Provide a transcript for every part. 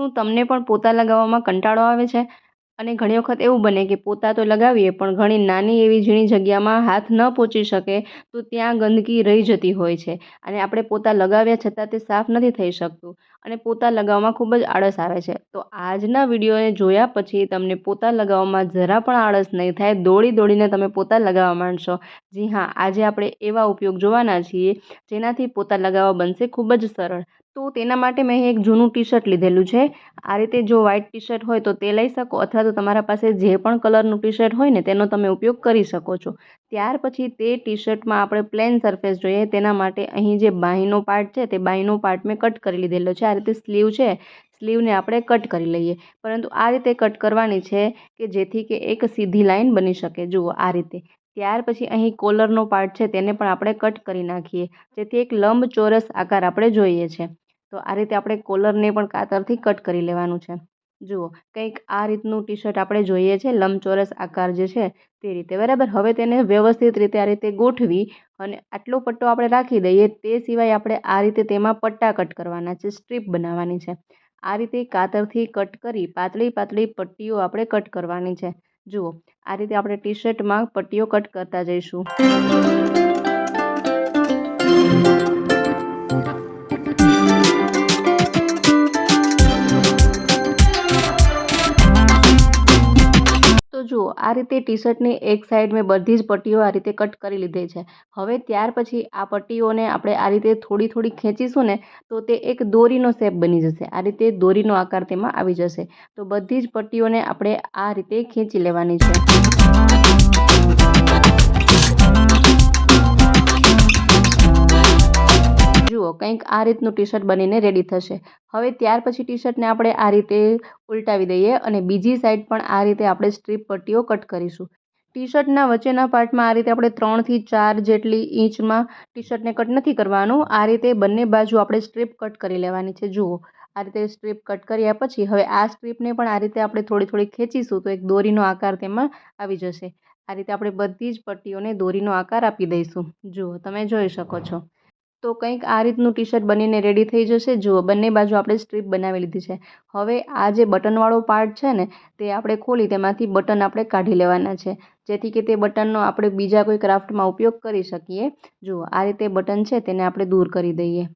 શું તમને પણ પોતા લગાવવામાં કંટાળો આવે છે? અને ઘણી વખત એવું બને કે પોતા તો લગાવીએ, પણ ઘણી નાની એવી ઝીણી જગ્યામાં હાથ ન પહોંચી શકે તો ત્યાં ગંદકી રહી જતી હોય છે. અને આપણે પોતા લગાવ્યા છતાં તે સાફ નથી થઈ શકતું. અને પોતા લગાવવામાં ખૂબ જ આળસ આવે છે. તો આજના વિડીયોને જોયા પછી તમને પોતા લગાવવામાં જરા પણ આળસ નહીં થાય, દોડી દોડીને તમે પોતા લગાવવા માંડશો. જી હા, આજે આપણે એવા ઉપયોગ જોવાના છીએ જેનાથી પોતા લગાવવા બનશે ખૂબ જ સરળ. તો તેના માટે મેં એક જૂનું ટી શર્ટ લીધેલું છે. આ રીતે જો વ્હાઇટ ટી શર્ટ હોય તો તે લઈ શકો અથવા તો તમારા પાસે જે પણ કલરનું ટી શર્ટ હોય ને તેનો તમે ઉપયોગ કરી શકો છો. ત્યાર પછી તે ટી શર્ટમાં આપણે પ્લેન સરફેસ જોઈએ. તેના માટે અહીં જે બાહીનો પાર્ટ છે તે બાહીનો પાર્ટ મેં કટ કરી લીધેલો છે. આ રીતે સ્લીવ છે. સ્લીવને આપણે કટ કરી લઈએ. પરંતુ આ રીતે કટ કરવાની છે કે જેથી કે એક સીધી લાઈન બની શકે. જુઓ આ રીતે. ત્યાર પછી અહીં કોલરનો પાર્ટ છે તેને પણ આપણે કટ કરી નાખીએ, જેથી એક લંબચોરસ આકાર આપણે જોઈએ છે. તો આ રીતે આપણે કોલરને પણ કાતરથી કટ કરી લેવાનું છે. જુઓ, કંઈક આ રીતનું ટી શર્ટ આપણે જોઈએ છે, લંબચોરસ આકાર જે છે તે રીતે, બરાબર? હવે તેને વ્યવસ્થિત રીતે આ રીતે ગોઠવી અને આટલો પટ્ટો આપણે રાખી દઈએ, તે સિવાય આપણે આ રીતે તેમાં પટ્ટા કટ કરવાના છે, સ્ટ્રીપ બનાવવાની છે. આ રીતે કાતરથી કટ કરી પાતળી પાતળી પટ્ટીઓ આપણે કટ કરવાની છે. જુઓ આ રીતે આપણે ટી શર્ટમાં પટ્ટીઓ કટ કરતા જઈશું. આ રીતે ટી શર્ટની એક સાઈડ મેં બધી જ પટ્ટીઓ આ રીતે કટ કરી લીધી છે. હવે ત્યાર પછી આ પટ્ટીઓને આપણે આ રીતે થોડી થોડી ખેંચીશું ને, તો તે એક દોરીનો શેપ બની જશે. આ રીતે દોરીનો આકાર તેમાં આવી જશે. તો બધી જ પટ્ટીઓને આપણે આ રીતે ખેંચી લેવાની છે. કંઈક આ રીતનું ટી શર્ટ બનીને રેડી થશે. હવે ત્યાર પછી ટી શર્ટને આપણે આ રીતે ઉલટાવી દઈએ અને બીજી સાઈડ પણ આ રીતે આપણે સ્ટ્રીપ પટ્ટીઓ કટ કરીશું. ટી શર્ટના વચ્ચેના પાર્ટમાં આ રીતે આપણે ત્રણથી ચાર જેટલી ઇંચમાં ટી શર્ટને કટ નથી કરવાનું. આ રીતે બંને બાજુ આપણે સ્ટ્રીપ કટ કરી લેવાની છે. જુઓ, આ રીતે સ્ટ્રીપ કટ કર્યા પછી હવે આ સ્ટ્રીપને પણ આ રીતે આપણે થોડી થોડી ખેંચીશું તો એક દોરીનો આકાર તેમાં આવી જશે. આ રીતે આપણે બધી જ પટ્ટીઓને દોરીનો આકાર આપી દઈશું. જુઓ, તમે જોઈ શકો છો. તો કંઈક આ રીતનું ટી શર્ટ બનીને રેડી થઈ જશે. જુઓ, બંને બાજુ આપણે સ્ટ્રીપ બનાવી લીધી છે. હવે આ જે બટનવાળો પાર્ટ છે ને, તે આપણે ખોલી, તેમાંથી બટન આપણે કાઢી લેવાના છે. જેથી કે તે બટનનો આપણે બીજા કોઈ ક્રાફ્ટમાં ઉપયોગ કરી શકીએ. જુઓ, આ રીતે બટન છે, તેને આપણે દૂર કરી દઈએ.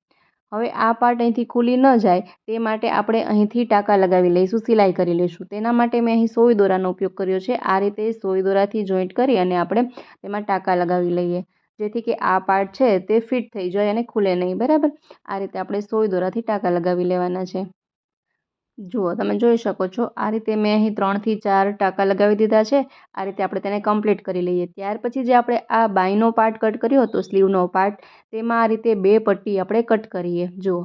હવે આ પાર્ટ અહીંથી ખુલી ન જાય, તે માટે આપણે અહીંથી ટાંકા લગાવી લઈશું, સિલાઈ કરી લઈશું. તેના માટે મેં અહીં સોય દોરાનો ઉપયોગ કર્યો છે. આ રીતે સોય દોરાથી જોઈન્ટ કરી અને આપણે તેમાં ટાંકા લગાવી લઈએ. જેથી કે આ પાર્ટ છે તે ફિટ થઈ જાય અને ખુલે નહીં, બરાબર? આ રીતે આપણે સોય દોરાથી ટાંકા લગાવી લેવાના છે. જુઓ, તમે જોઈ શકો છો, આ રીતે મેં અહીં ત્રણથી ચાર ટાંકા લગાવી દીધા છે. આ રીતે આપણે તેને કમ્પ્લીટ કરી લઈએ. ત્યાર પછી જે આપણે આ બાયનો પાર્ટ કટ કર્યો હતો, સ્લીવનો પાર્ટ તેમાં આ રીતે બે પટ્ટી આપણે કટ કરીએ. જુઓ.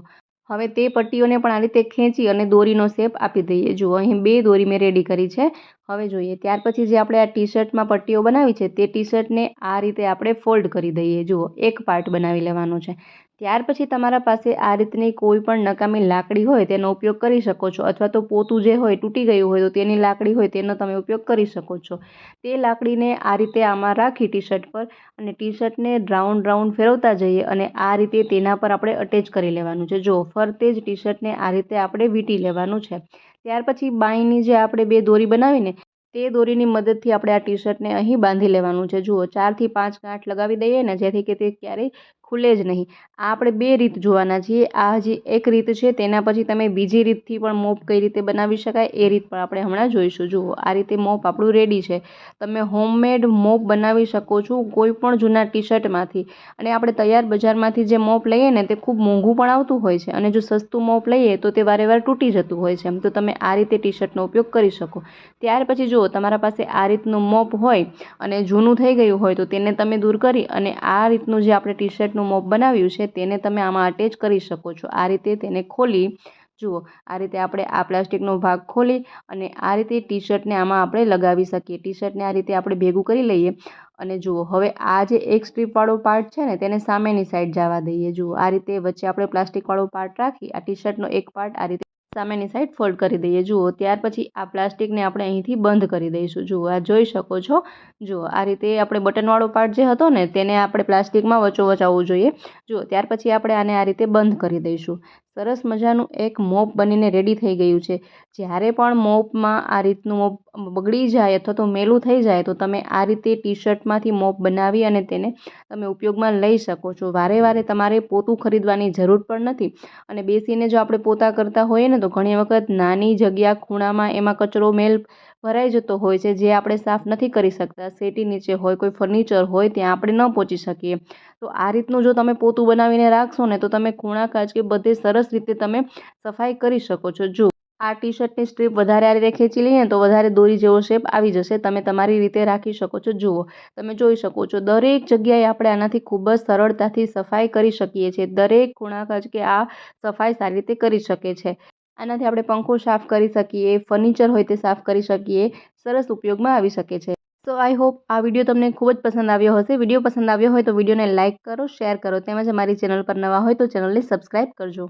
હવે તે પટ્ટીઓને પણ આ રીતે ખેંચી અને દોરીનો શેપ આપી દઈએ. જુઓ, અહીં બે દોરી મેં રેડી કરી છે. હવે જોઈએ, ત્યાર પછી જે આપણે આ ટી શર્ટમાં પટ્ટીઓ બનાવી છે, તે ટી શર્ટને આ રીતે આપણે ફોલ્ડ કરી દઈએ. જુઓ, એક પાર્ટ બનાવી લેવાનો છે. ત્યાર પછી તમારા પાસે આ રીતની કોઈ પણ નકામી લાકડી હોય તેનો ઉપયોગ કરી શકો છો. અથવા તો પોતું જે હોય, તૂટી ગયું હોય, તો તેની લાકડી હોય તેનો તમે ઉપયોગ કરી શકો છો. તે લાકડીને આ રીતે આમાં રાખી ટી શર્ટ પર અને ટી શર્ટને રાઉન્ડ રાઉન્ડ ફેરવતા જઈએ અને આ રીતે તેના પર આપણે અટેચ કરી લેવાનું છે. જો, ફરતે જ ટી શર્ટને આ રીતે આપણે વીંટી લેવાનું છે. ત્યાર પછી બાંયની જે આપણે બે દોરી બનાવીને, તે દોરીની મદદથી આપણે આ ટી શર્ટને અહીં બાંધી લેવાનું છે. જુઓ, ચારથી પાંચ ગાંઠ લગાવી દઈએ ને, જેથી કે તે ક્યારેય ખુલે જ નહીં. આ આપણે બે રીત જોવાના છીએ. આ હજી એક રીત છે, તેના પછી તમે બીજી રીતથી પણ મોપ કઈ રીતે બનાવી શકાય, એ રીત પણ આપણે હમણાં જોઈશું. જુઓ, આ રીતે મોપ આપણું રેડી છે. તમે હોમમેડ મોપ બનાવી શકો છો કોઈ પણ જૂના ટી શર્ટમાંથી અને આપણે તૈયાર બજારમાંથી જે મોપ લઈએ ને, તે ખૂબ મોંઘું પણ આવતું હોય છે. અને જો સસ્તું મોપ લઈએ, તો તે વારે વાર તૂટી જતું હોય છે. એમ તો તમે આ રીતે ટી શર્ટનો ઉપયોગ કરી શકો. ત્યાર પછી જુઓ, તમારા પાસે આ રીતનું મોપ હોય અને જૂનું થઈ ગયું હોય, તો તેને તમે દૂર કરી અને આ રીતનું જે આપણે ટી શર્ટ રીતનું મોપ બનાવ્યું છે, તેને તમે આમાં અટેચ કરી શકો છો. આ રીતે તેને ખોલી, જુઓ, આ રીતે આપણે આ પ્લાસ્ટિકનો ભાગ ખોલી અને આ રીતે ટી શર્ટને આમાં આપણે લગાવી શકીએ. ટી શર્ટને આ રીતે આપણે ભેગું કરી લઈએ અને જુઓ, હવે આ જે એક સ્ટ્રીપવાળો પાર્ટ છે ને, તેને સામેની સાઈડ જવા દઈએ. જુઓ, આ રીતે વચ્ચે આપણે પ્લાસ્ટિકવાળો પાર્ટ રાખી, આ ટી શર્ટનો એક પાર્ટ આ રીતે સામેની સાઈડ ફોલ્ડ કરી દઈએ. જુઓ, ત્યાર પછી આ પ્લાસ્ટિકને આપણે અહીંથી બંધ કરી દઈશું. જુઓ, આ જોઈ શકો છો. જુઓ, આ રીતે આપણે બટનવાળો પાર્ટ જે હતો ને, તેને આપણે પ્લાસ્ટિકમાં વચોવચ આવવું જોઈએ. જુઓ, ત્યાર પછી આપણે આને આ રીતે બંધ કરી દઈશું. સરસ મજાનું એક મોપ બનીને રેડી થઈ ગયું છે. જ્યારે પણ મોપમાં આ રીતનું મોપ બગડી જાય અથવા તો મેલું થઈ જાય, તો તમે આ રીતે ટી શર્ટમાંથી મોપ બનાવી અને તેને તમે ઉપયોગમાં લઈ શકો છો. વારે વારે તમારે પોતું ખરીદવાની જરૂર પણ નથી. અને બેસીને જો આપણે પોતા કરતા હોઈએ ને, તો ઘણી વખત નાની જગ્યા ખૂણામાં એમાં કચરો મેલ ભરાઈ જતો હોય છે, જે આપણે સાફ નથી કરી શકતા. સેટી નીચે હોય, કોઈ ફર્નિચર હોય, ત્યાં આપણે ન પહોંચી શકીએ. તો આ રીતનું જો તમે પોતું બનાવીને રાખશો ને, તો તમે ખૂણા કાચ કે બધે સરસ રીતે તમે સફાઈ કરી શકો છો. જો આ ટી શર્ટની સ્ટ્રીપ વધારે આ રીતે ખેંચી લઈએ તો વધારે દોરી જેવો શેપ આવી જશે. તમે તમારી રીતે રાખી શકો છો. જુઓ, તમે જોઈ શકો છો, દરેક જગ્યાએ આપણે આનાથી ખૂબ જ સરળતાથી સફાઈ કરી શકીએ છીએ. દરેક ખૂણા કાચ કે આ સફાઈ સારી રીતે કરી શકે છે. આનાથી આપણે પંખો સાફ કરી શકીએ ફર્નિચર હોય તે સાફ કરી શકીએ, સરસ ઉપયોગમાં આવી શકે છે. સો આઈ હોપ આ વીડિયો તમને ખૂબ જ પસંદ આવ્યો હશે. વીડિયો પસંદ આવ્યો હોય તો વિડીયોને લાઇક કરો શેર કરો, તેમજ અમારી ચેનલ પર નવા હોય તો ચેનલને સબસ્ક્રાઈબ કરજો.